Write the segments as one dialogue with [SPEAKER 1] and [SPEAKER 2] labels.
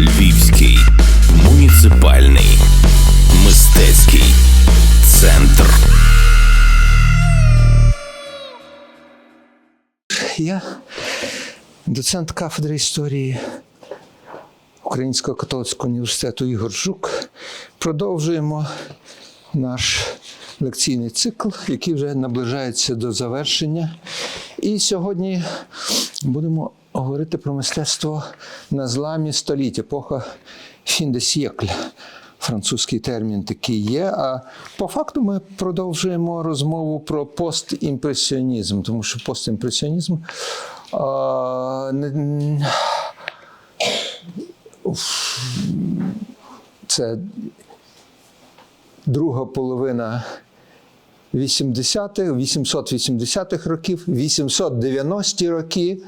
[SPEAKER 1] Львівський муніципальний мистецький центр.
[SPEAKER 2] Я доцент кафедри історії Українського католицького університету Ігор Жук. Продовжуємо наш лекційний цикл, який вже наближається до завершення. І сьогодні будемо говорити про мистецтво на зламі століть, епоха «fin de siècle». Французький термін такий є. А по факту ми продовжуємо розмову про постімпресіонізм, тому що постімпресіонізм а, не, це друга половина 80-х, 880-х років, 890-ті роки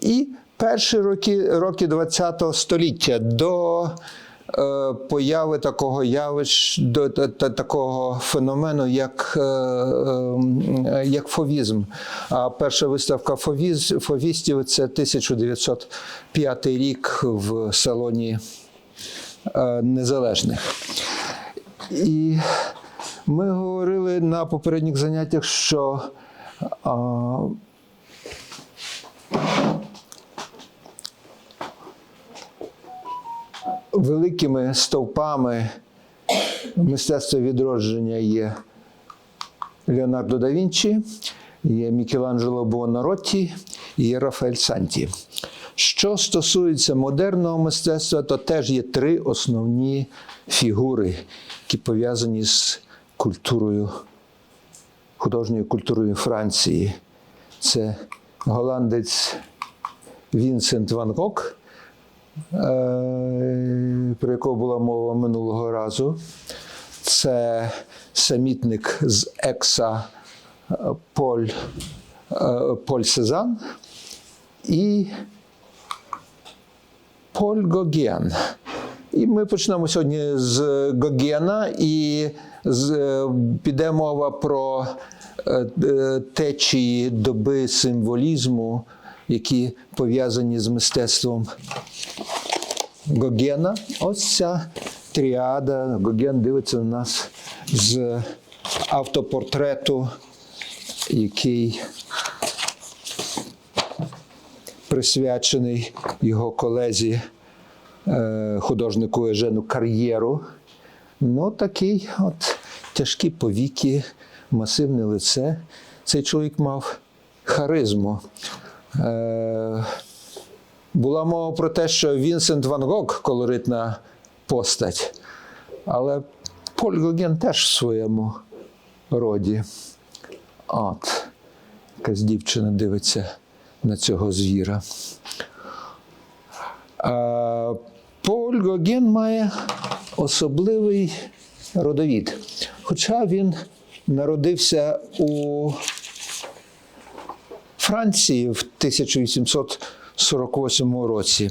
[SPEAKER 2] і перші роки, роки ХХ століття до е, появи такого явищ, до, та- та- такого феномену, як, е, е, як фовізм. А перша виставка фовіз, фовістів це 1905 рік в салоні е, Незалежних. І ми говорили на попередніх заняттях, що а, великими стовпами мистецтва відродження є Леонардо да Вінчі, є Мікеланджело Буонаротті є Рафаель Санті. Що стосується модерного мистецтва, то теж є три основні фігури, які пов'язані з культурою, художньою культурою Франції. Це голландець Вінсент Ван Гог, е, про якого була мова минулого разу. Це самітник з Екса е, Поль, е, Поль Сезан і Поль Гоген. І ми почнемо сьогодні з Гогена, і з, е, піде мова про е, е, течії доби символізму, які пов'язані з мистецтвом Гогена. Ось ця тріада. Гоген дивиться на нас з автопортрету, який присвячений його колезі художнику Ежену Кар'єру. Ну, такий от тяжкі повіки, масивне лице. Цей чоловік мав харизму. Е, була мова про те, що Вінсент Ван Гог колоритна постать, але Поль Гоген теж в своєму роді. От, якась дівчина дивиться на цього звіра. Поль Гоген має особливий родовід. Хоча він народився у Франції в 1848 році,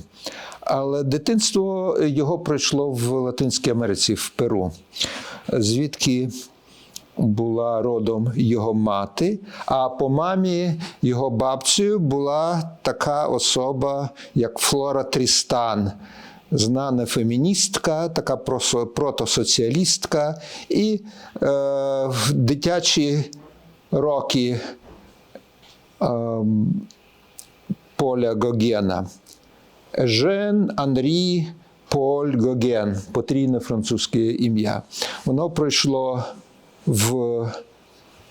[SPEAKER 2] але дитинство його пройшло в Латинській Америці, в Перу, звідки була родом його мати, а по мамі його бабцею була така особа, як Флора Трістан, знана феміністка, така протосоціалістка, і е, в дитячі роки ем, Поля Гогена. Жен Анрі Поль Гоген, потрійне французьке ім'я. Воно пройшло в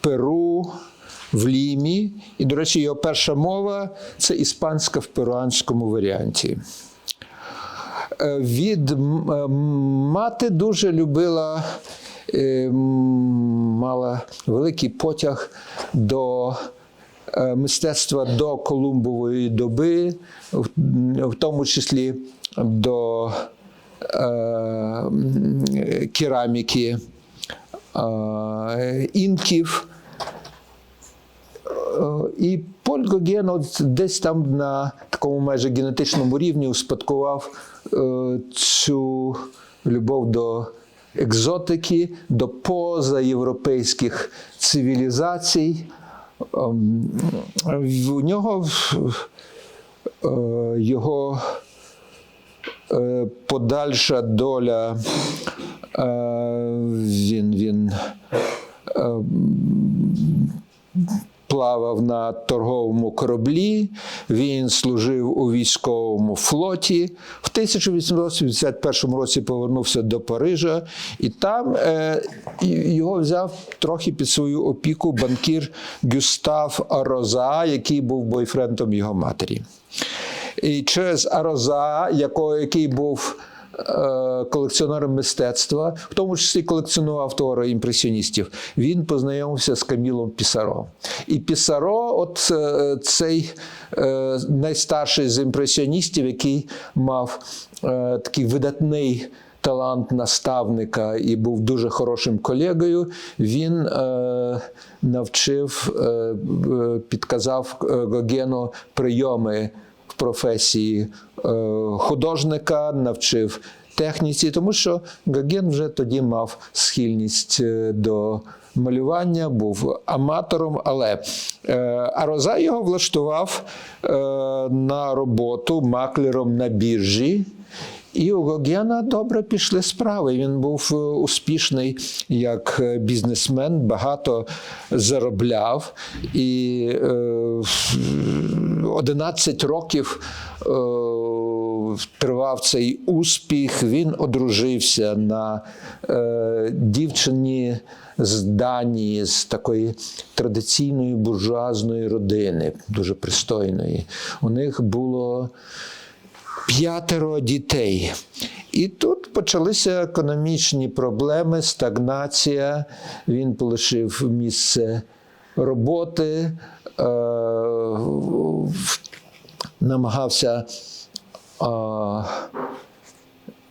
[SPEAKER 2] Перу, в Лімі. І, до речі, його перша мова це іспанська в перуанському варіанті. Е, Від е, мати дуже любила, е, мала великий потяг до мистецтва до Колумбової доби, в, тому числі до кераміки інків. Е, І Поль Гоген от десь там на такому майже генетичному рівні успадкував е, цю любов до екзотики, до позаєвропейських цивілізацій. Ем, У нього е, його подальша доля. Він, він е, плавав на торговому кораблі, він служив у військовому флоті. В 1881 році повернувся до Парижа, і там е, його взяв трохи під свою опіку банкір Гюстав Ароза, який був бойфрендом його матері. І через Ароза, який був колекціонером мистецтва, в тому числі колекціонував твори імпресіоністів, він познайомився з Камілом Пісаро. І Пісаро, от е, цей е, найстарший з імпресіоністів, який мав е, такий видатний. Талант наставника і був дуже хорошим колегою. Він е, навчив, е, е, підказав е, Гогену прийоми професії е, художника, навчив техніці, тому що Гаген вже тоді мав схильність е, до малювання, був аматором, але е, Ароза його влаштував на роботу маклером на біржі. І у Гогена добре пішли справи. Він був е, успішний як е, бізнесмен, багато заробляв. І е, 11 років е, тривав цей успіх. Він одружився на дівчині з Данії, з такої традиційної буржуазної родини, дуже пристойної. У них було п'ятеро дітей. І тут почалися економічні проблеми, стагнація. Він полишив місце роботи, е, намагався е,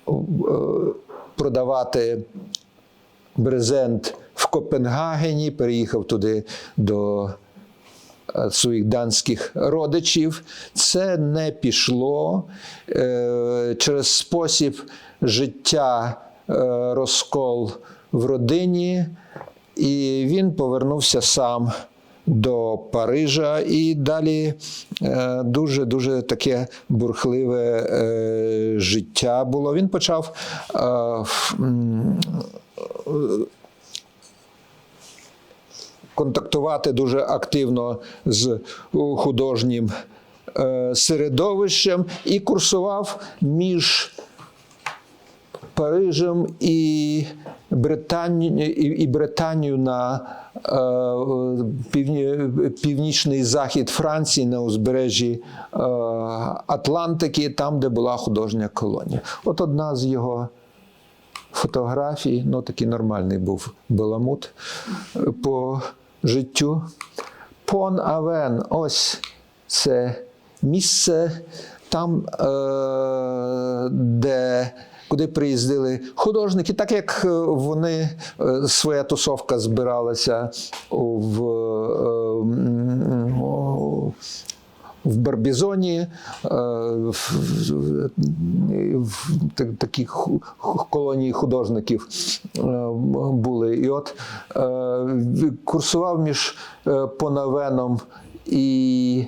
[SPEAKER 2] е, продавати брезент в Копенгагені, переїхав туди до своїх данських родичів. Це не пішло Е, через спосіб життя е, розкол в родині, і він повернувся сам. До Парижа і далі е, дуже дуже таке бурхливе е, життя було. Він почав е, контактувати дуже активно з художнім е, середовищем і курсував між Парижем і Британією, і, Британією на е, північний захід Франції на узбережжі е, Атлантики, там, де була художня колонія. От одна з його фотографій, ну такий нормальний був баламут по життю. Пон Авен, ось це місце там, е, де. Куди приїздили художники, так як е, вони е, своя тусовка збиралася в, в Барбізоні, е, в, ху- колонії художників е, були. І от е, курсував між Понавеном і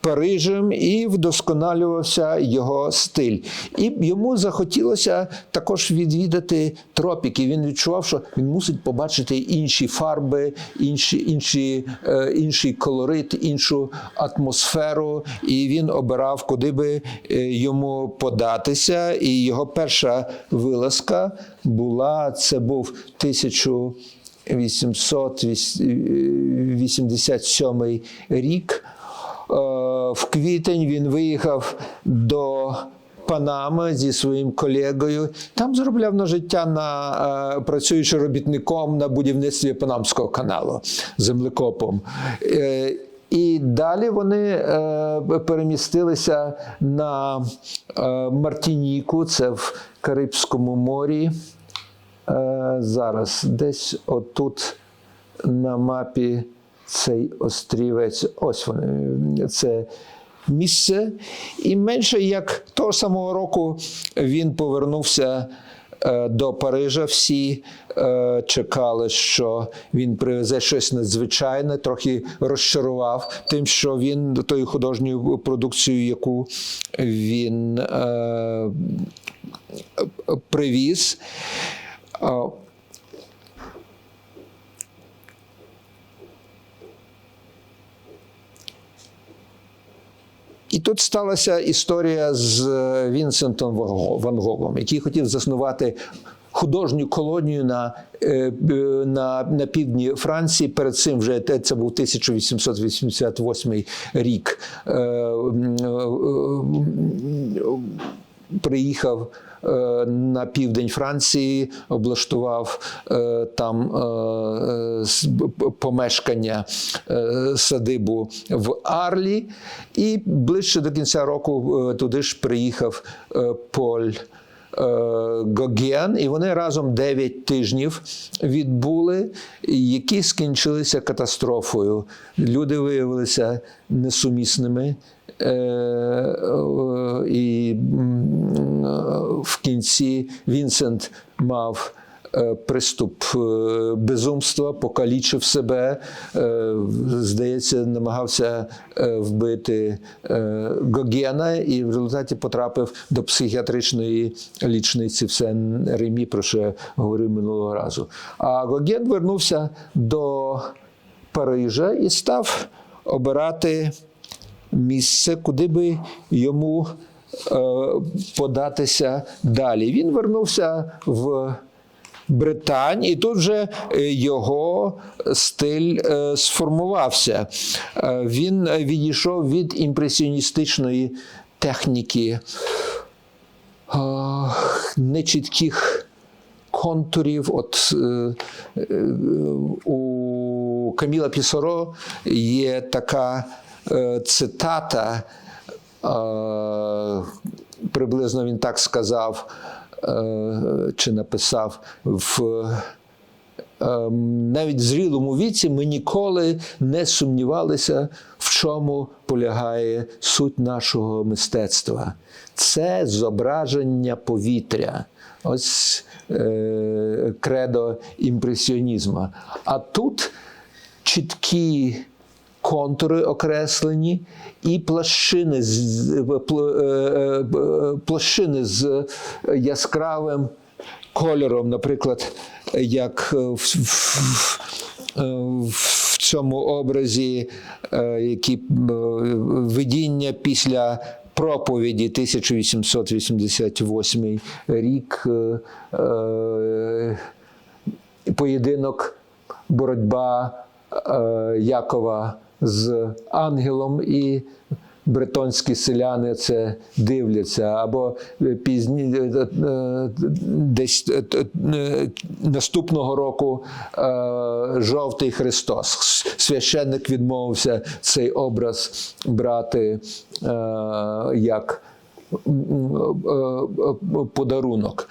[SPEAKER 2] Парижем і вдосконалювався його стиль. І йому захотілося також відвідати тропіки. Він відчував, що він мусить побачити інші фарби, інші, інші, е, інший колорит, іншу атмосферу. І він обирав, куди би е, йому податися. І його перша вилазка була це був 1887 рік. Е, В квітень він виїхав до Панами зі своїм колегою. Там заробляв на життя на е, працюючи робітником на будівництві Панамського каналу землекопом. Е, І далі вони перемістилися на Мартініку, це в Карибському морі. Зараз десь отут на мапі цей острівець. Ось вони. Це місце. І менше як того самого року він повернувся е, до Парижа. Всі е, чекали, що він привезе щось надзвичайне, трохи розчарував тим, що він тою художньою продукцією, яку він е, привіз. І тут сталася історія з е, Вінсентом Ван Го- Гогом, який хотів заснувати художню колонію на, е, на, на півдні Франції. Перед цим вже це був 1888 рік. Приїхав е, на південь Франції, облаштував е, там е, помешкання садибу в Арлі, і ближче до кінця року туди ж приїхав Поль. Гоген, і вони разом 9 тижнів відбули, які скінчилися катастрофою. Люди виявилися несумісними. Кінці Вінсент мав е, приступ е, безумства, покалічив себе, е, здається, намагався вбити Гогена і в результаті потрапив до психіатричної лічниці в Сен-Ремі, про що я говорив минулого разу. А Гоген вернувся до Парижа і став обирати місце, куди би йому податися далі. Він вернувся в Британь, і тут вже е, його стиль е, сформувався. Е, Він е, відійшов від імпресіоністичної техніки е, нечітких контурів. От е, е, у Каміла Пісоро є така е, цитата, е, приблизно він так сказав е, чи написав в. е, Навіть в зрілому віці ми ніколи не сумнівалися, в чому полягає суть нашого мистецтва. Це зображення повітря. Ось е, кредо імпресіонізму. А тут чіткі контури окреслені і площини з, е, е, площини з яскравим кольором, наприклад, як в, в, в цьому образі, е, які видіння після проповіді 1888 рік. поєдинок, боротьба Якова з ангелом, і бретонські селяни це дивляться. Або пізні е, е, десь е, е, наступного року е, жовтий Христос. Священник відмовився цей образ брати е, як подарунок.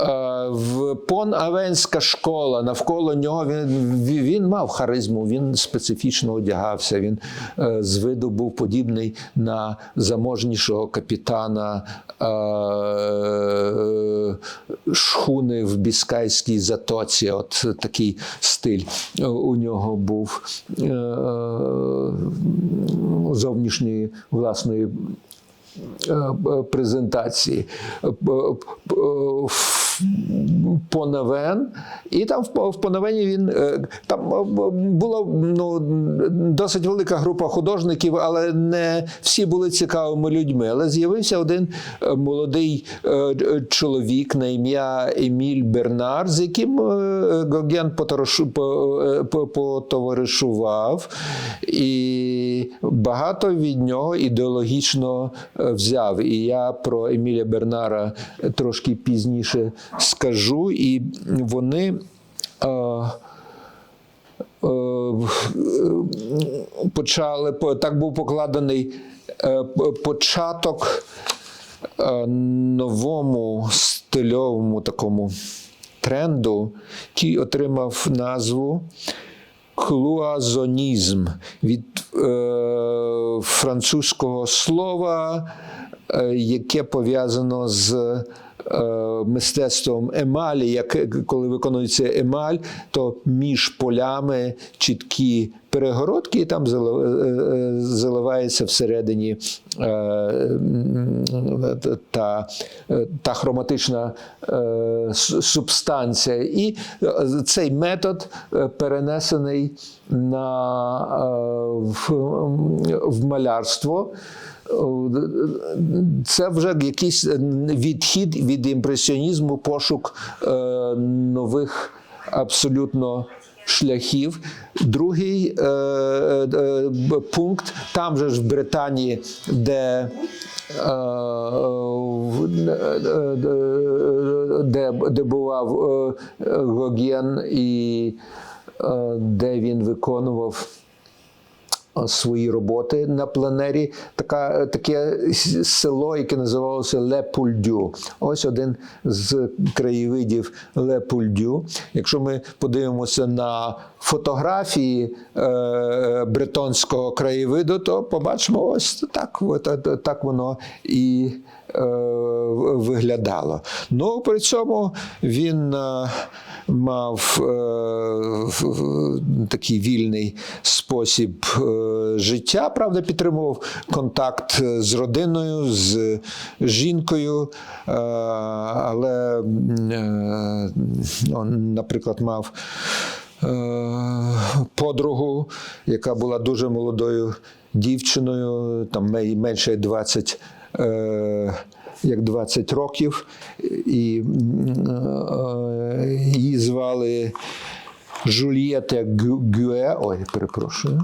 [SPEAKER 2] Е, В Пон-Авенська школа навколо нього він, він мав харизму, він специфічно одягався. Він е, з виду був подібний на заможнішого капітана е, шхуни в Біскайській затоці. От такий стиль у нього був зовнішньої власної презентації Е, п- п- в- Понавен, і там в Понавені він е, там е, була ну, досить велика група художників, але не всі були цікавими людьми. Але з'явився один е, молодий е, е, чоловік на ім'я Еміль Бернар, з яким е, Гоген е, потоваришував, і багато від нього ідеологічно е, взяв. І я про Еміля Бернара трошки пізніше скажу. І вони. е, е, почали так був покладений е, початок е, новому стильовому такому тренду, який отримав назву клуазонізм від е, французького слова, е, яке пов'язано з е, мистецтвом емалі, як коли виконується емаль, то між полями чіткі перегородки, і там е, заливається всередині та, та хроматична субстанція. І цей метод перенесений на, в, в малярство. Це вже якийсь відхід від імпресіонізму, пошук е, нових абсолютно шляхів. Другий е, е, пункт там же ж в Британії, де де, де бував Гоген і де він виконував свої роботи на пленері. Така, таке село, яке називалося Лепульдю. Ось один з краєвидів Лепульдю. Якщо ми подивимося на фотографії е, бретонського краєвиду, то побачимо ось так, так воно і виглядало. Ну, при цьому він е, мав е, такий вільний спосіб е, життя, правда, підтримував контакт е, з родиною, з жінкою, е, але, е, ну, наприклад, мав е, подругу, яка була дуже молодою дівчиною, там менше 20 е, як 20 років, і е, її звали Жульєта Гю- Гюе. Ой, перепрошую.